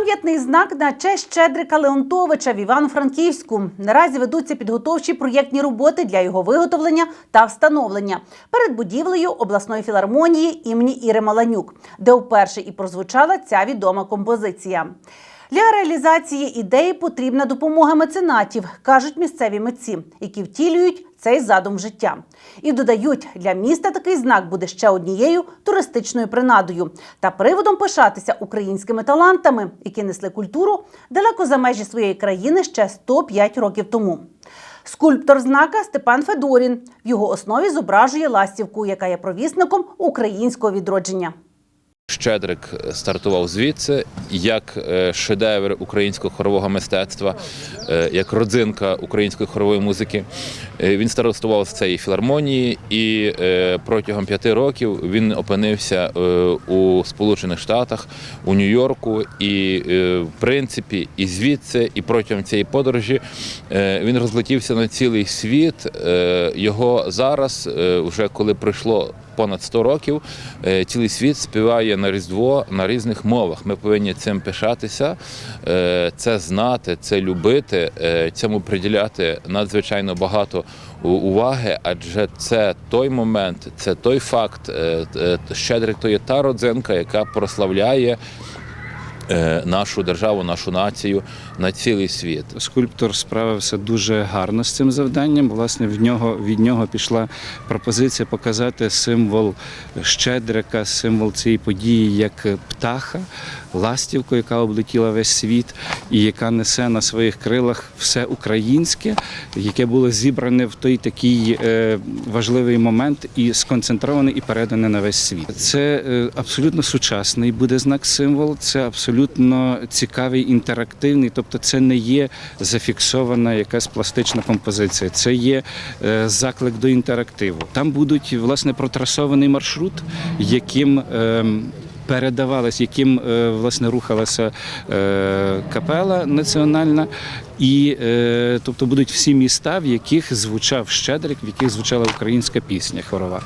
Пам'ятний знак на честь Щедрика Леонтовича в Івано-Франківську. Наразі ведуться підготовчі проєктні роботи для його виготовлення та встановлення перед будівлею обласної філармонії імені Іри Маланюк, де вперше і прозвучала ця відома композиція. Для реалізації ідеї потрібна допомога меценатів, кажуть місцеві митці, які втілюють цей задум життя. І додають, для міста такий знак буде ще однією туристичною принадою та приводом пишатися українськими талантами, які несли культуру далеко за межі своєї країни ще 105 років тому. Скульптор знака Степан Федорін в його основі зображує ластівку, яка є провісником українського відродження. Щедрик стартував звідси як е, шедевр українського хорового мистецтва, е, як родзинка української хорової музики. Е, Він стартував з цієї філармонії, і протягом п'яти років він опинився у Сполучених Штатах, у Нью-Йорку, і в принципі, і звідси, і протягом цієї подорожі він розлетівся на цілий світ. Його зараз, вже коли пройшло понад 100 років, е, цілий світ співає на Різдво на різних мовах. Ми повинні цим пишатися, е, це знати, це любити, е, цьому приділяти надзвичайно багато уваги, адже це той момент, це той факт. Щедрик то є та родзинка, яка прославляє. Е, Нашу державу, нашу націю на цілий світ. Скульптор справився дуже гарно з цим завданням. Власне, в нього від нього пішла пропозиція показати символ щедрика, символ цієї події як птаха, ластівку, яка облетіла весь світ, і яка несе на своїх крилах все українське, яке було зібране в той такий е, важливий момент і сконцентроване і передане на весь світ. Це е, абсолютно сучасний буде знак символ. Це абсолютно цікавий, інтерактивний. Тобто, це не є зафіксована якась пластична композиція. Це є е, заклик до інтерактиву. Там будуть власне протрасований маршрут, яким ем, передавалась, яким е, власне рухалася е, капела національна, і тобто будуть всі міста, в яких звучав щедрик, в яких звучала українська пісня хорова.